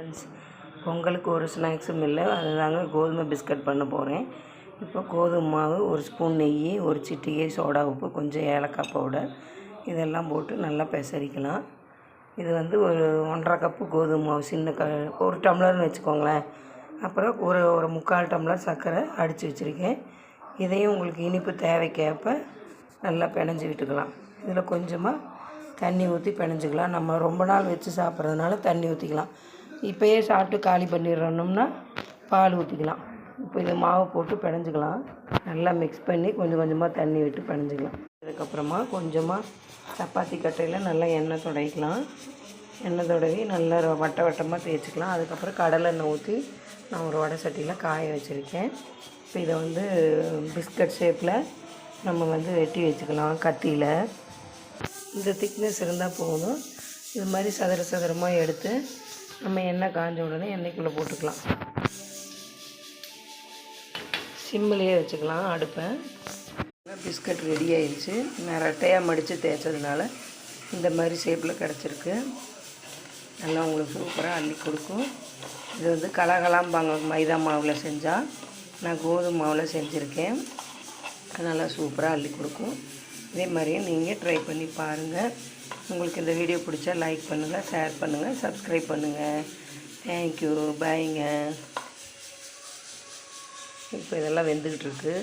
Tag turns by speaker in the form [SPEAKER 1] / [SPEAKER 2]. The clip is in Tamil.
[SPEAKER 1] ஃப்ரெண்ட்ஸ் பொங்கலுக்கு ஒரு ஸ்நாக்ஸும் இல்லை. அதுதாங்க கோதுமை பிஸ்கட் பண்ண போகிறேன் இப்போ கோதுமை மாவு ஒரு ஸ்பூன் நெய் ஒரு சிட்டிகை சோடா உப்பு கொஞ்சம் ஏலக்காய் பவுடர். இதெல்லாம் போட்டு நல்லா பெசரிக்கலாம். இது வந்து ஒரு ஒன்றரை கப்பு கோதுமை மாவு சின்ன க ஒரு டம்ளர்னு வச்சுக்கோங்களேன். அப்புறம் ஒரு ஒரு முக்கால் டம்ளர் சர்க்கரை அடித்து வச்சுருக்கேன். இதையும் உங்களுக்கு இனிப்பு தேவைக்கேற்ப நல்லா பிணைஞ்சு விட்டுக்கலாம். இதில் கொஞ்சமாக தண்ணி ஊற்றி பிணைஞ்சிக்கலாம். நம்ம ரொம்ப நாள் வச்சு சாப்பிட்றதுனால தண்ணி ஊற்றிக்கலாம். இப்போயே சாப்பிட்டு காலி பண்ணிடுறோம்னா பால் ஊற்றிக்கலாம் இப்போ இதை மாவு போட்டு பிணைஞ்சிக்கலாம். நல்லா மிக்ஸ் பண்ணி கொஞ்சம் கொஞ்சமாக தண்ணி விட்டு பிணைஞ்சிக்கலாம். அதுக்கப்புறமா கொஞ்சமாக சப்பாத்தி கட்டையில் நல்லா எண்ணெய் துடைக்கலாம். எண்ணெய் துடவி நல்லா வட்ட வட்டமாக தேய்ச்சிக்கலாம். அதுக்கப்புறம் கடலெண்ணெய் ஊற்றி நான் ஒரு வடை சட்டியில் காய வச்சுருக்கேன். இப்போ இதை வந்து பிஸ்கட் ஷேப்பில் நம்ம வந்து வெட்டி வச்சுக்கலாம் கத்தியில். இந்த திக்னஸ் இருந்தால் போதும். இது மாதிரி சதுர சதுரமாக எடுத்து நம்ம எண்ணெய் காஞ்ச உடனே எண்ணெய்க்குள்ளே போட்டுக்கலாம். சிம்மிலேயே வச்சுக்கலாம் அடுப்பை. பிஸ்கட் ரெடி ஆயிடுச்சு. நான் ரெட்டையாக மடித்து தேய்ச்சதுனால இந்த மாதிரி ஷேப்பில் கிடச்சிருக்கு. நல்லா உங்களுக்கு சூப்பராக அள்ளி கொடுக்கும். இது வந்து கலகலாம்பாங்க மைதா மாவில் செஞ்சால் நான் கோதுமை மாவில் செஞ்சுருக்கேன். அது நல்லா சூப்பராக அள்ளி கொடுக்கும். இதே மாதிரியே நீங்கள் ட்ரை பண்ணி பாருங்கள் உங்களுக்கு இந்த வீடியோ பிடிச்சா லைக் பண்ணுங்கள் ஷேர் பண்ணுங்கள் சப்ஸ்கிரைப் பண்ணுங்கள் தேங்க்யூ பாய்ங்க இப்போ இதெல்லாம் வெந்துக்கிட்டு இருக்குது